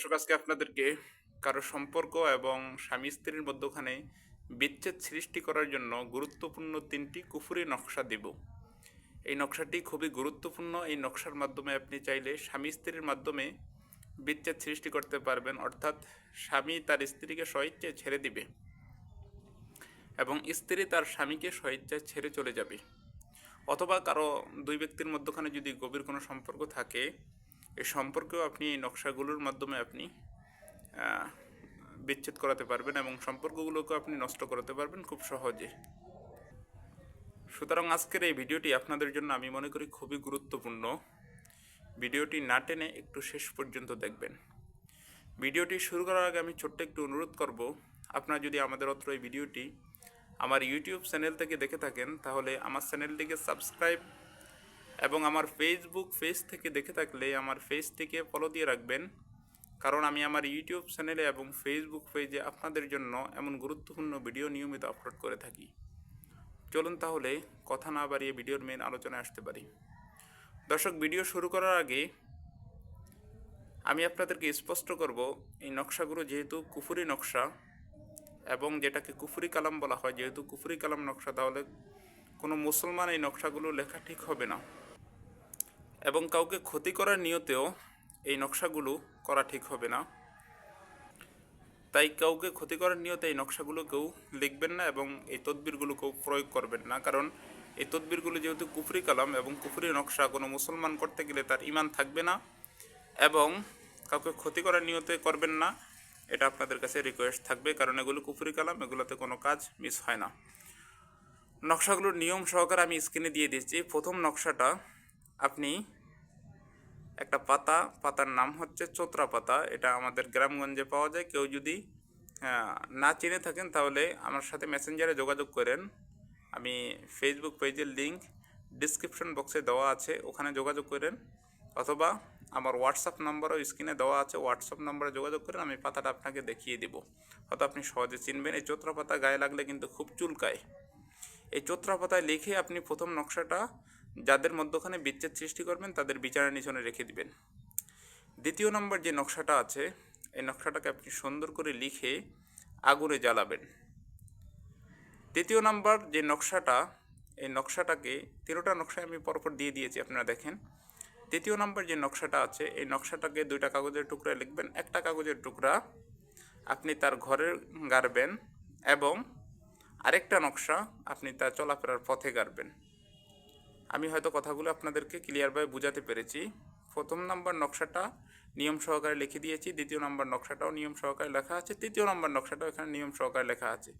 দর্শক, আজকে আপনাদেরকে কারও সম্পর্ক এবং স্বামী স্ত্রীর মধ্যখানে বিচ্ছেদ সৃষ্টি করার জন্য গুরুত্বপূর্ণ তিনটি কুফুরি নকশা দেব। এই নকশাটি খুবই গুরুত্বপূর্ণ। এই নকশার মাধ্যমে আপনি চাইলে স্বামী স্ত্রীর মাধ্যমে বিচ্ছেদ সৃষ্টি করতে পারবেন, অর্থাৎ স্বামী তার স্ত্রীকে স্বইচ্ছায় ছেড়ে দিবে এবং স্ত্রী তার স্বামীকে স্বইচ্ছায় ছেড়ে চলে যাবে। অথবা কারও দুই ব্যক্তির মধ্যখানে যদি গভীর কোনো সম্পর্ক থাকে এই সম্পর্কেও আপনি এই নকশাগুলোর মাধ্যমে আপনি বিচ্ছেদ করাতে পারবেন এবং সম্পর্কগুলোকে আপনি নষ্ট করাতে পারবেন খুব সহজে। সুতরাং আজকের এই ভিডিওটি আপনাদের জন্য আমি মনে করি খুবই গুরুত্বপূর্ণ। ভিডিওটি না টেনে একটু শেষ পর্যন্ত দেখবেন। ভিডিওটি শুরু করার আগে আমি ছোট্ট একটু অনুরোধ করব, আপনারা যদি আমাদের অত্র এই ভিডিওটি আমার ইউটিউব চ্যানেল থেকে দেখে থাকেন, তাহলে আমার চ্যানেলটিকে সাবস্ক্রাইব এবং আমার ফেসবুক পেজ থেকে দেখে থাকলে আমার পেজ থেকে ফলো দিয়ে রাখবেন। কারণ আমি আমার ইউটিউব চ্যানেলে এবং ফেসবুক পেজে আপনাদের জন্য এমন গুরুত্বপূর্ণ ভিডিও নিয়মিত আপলোড করে থাকি। চলুন তাহলে কথা না বাড়িয়ে ভিডিওর মেন আলোচনায় আসতে পারি। দর্শক ভিডিও শুরু করার আগে আমি আপনাদেরকে স্পষ্ট করব, এই নকশাগুলো যেহেতু কুফুরি নকশা এবং যেটাকে কুফুরি কালাম বলা হয়, যেহেতু কুফুরি কালাম নকশা, তাহলে কোনো মুসলমান এই নকশাগুলো লেখা ঠিক হবে না। এবং কাউকে ক্ষতি করার নিয়তেও এই নকশাগুলো করা ঠিক হবে না। তাই কাউকে ক্ষতি করার নিয়তে এই নকশাগুলো কেউ লিখবেন না এবং এই তদবিরগুলো কেউ প্রয়োগ করবেন না। কারণ এই তদবিরগুলো যেহেতু কুফরি কালাম এবং কুফরি নকশা কোনো মুসলমান করতে গেলে তার ইমান থাকবে না এবং কাউকে ক্ষতি করার নিয়তে করবেন না, এটা আপনাদের কাছে রিকোয়েস্ট থাকবে। কারণ এগুলো কুফরি কালাম, এগুলোতে কোনো কাজ মিস হয় না। নকশাগুলোর নিয়ম সহকারে আমি স্ক্রিনে দিয়ে দিচ্ছি। প্রথম নকশাটা আপনি একটা পাতা, পাতার নাম হচ্ছে চোত্রা পাতা। এটা আমাদের গ্রামগঞ্জে পাওয়া যায়। কেউ যদি না চিনে থাকেন তাহলে আমার সাথে মেসেঞ্জারে যোগাযোগ করেন। আমি ফেসবুক পেজের লিঙ্ক ডিসক্রিপশন বক্সে দেওয়া আছে। ওখানে যোগাযোগ করেন। অথবা আমার হোয়াটসঅ্যাপ নাম্বারও স্ক্রিনে দেওয়া আছে। হোয়াটসঅ্যাপ নাম্বারে যোগাযোগ করেন। আমি পাতাটা আপনাকে দেখিয়ে দেবো। হয়তো আপনি সহজে চিনবেন। এই চোত্রা পাতা গায়ে লাগলে কিন্তু খুব চুলকায়। এই চোত্রা পাতায় লিখে আপনি প্রথম নকশাটা যাদের মধ্যখানে বিচ্ছেদ সৃষ্টি করবেন, তাদের বিচারের নিচনে রেখে দিবেন। দ্বিতীয় নম্বর যে নকশাটা আছে, এই নকশাটাকে আপনি সুন্দর করে লিখে আগুনে জ্বালাবেন। তৃতীয় নম্বর যে নকশাটা, এই নকশাটাকে তেরোটা নকশা আমি পরপর দিয়ে দিয়েছি, আপনারা দেখেন। তৃতীয় নম্বর যে নকশাটা আছে, এই নকশাটাকে দুইটা কাগজের টুকরা লিখবেন। একটা কাগজের টুকরা আপনি তার ঘরে গাড়বেন এবং আরেকটা নকশা আপনি তার চলাফেরার পথে গাড়বেন। আমি হয়তো কথাগুলো আপনাদেরকে ক্লিয়ারভাবে বোঝাতে পেরেছি। প্রথম নাম্বার নকশাটা নিয়ম সহকারে লিখে দিয়েছি, দ্বিতীয় নাম্বার নকশাটাও নিয়ম সহকারে লেখা আছে, তৃতীয় নাম্বার নকশাটাও এখানে নিয়ম সহকারে লেখা আছে।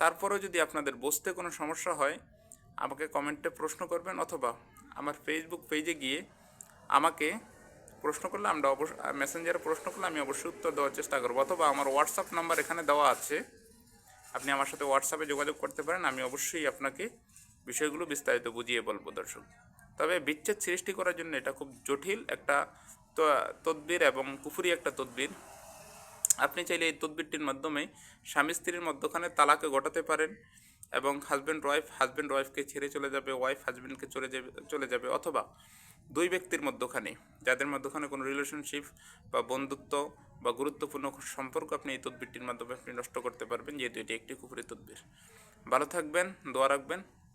তারপরেও যদি আপনাদের বসতে কোনো সমস্যা হয়, আমাকে কমেন্টে প্রশ্ন করবেন অথবা আমার ফেসবুক পেজে গিয়ে আমাকে প্রশ্ন করলে আমরা অবশ্য মেসেঞ্জারে প্রশ্ন করলে আমি অবশ্যই উত্তর দেওয়ার চেষ্টা করব। অথবা আমার হোয়াটসঅ্যাপ নাম্বার এখানে দেওয়া আছে। আপনি আমার সাথে হোয়াটসঅ্যাপে যোগাযোগ করতে পারেন, আমি অবশ্যই আপনাকে বিষয়গুলো বিস্তারিত বুঝিয়ে বলব, দর্শক। তবে বিচ্ছেদ সৃষ্টি করার জন্য এটা খুব জটিল একটা তদবির এবং কুফুরি একটা তদবির। আপনি চাইলে এই তদবিরটির মাধ্যমে স্বামী স্ত্রীর মধ্যখানে তালাকে ঘটাতে পারেন এবং হাজব্যান্ড ওয়াইফ হাজব্যান্ড ওয়াইফকে ছেড়ে চলে যাবে ওয়াইফ হাজব্যান্ডকে চলে যাবে চলে যাবে অথবা দুই ব্যক্তির মধ্যখানে, যাদের মধ্যখানে কোনো রিলেশনশিপ বা বন্ধুত্ব বা গুরুত্বপূর্ণ সম্পর্ক আপনি এই তদবিরটির মাধ্যমে আপনি নষ্ট করতে পারবেন, যেহেতু এটি একটি কুফুরি তদবির। ভালো থাকবেন, দোয়া রাখবেন।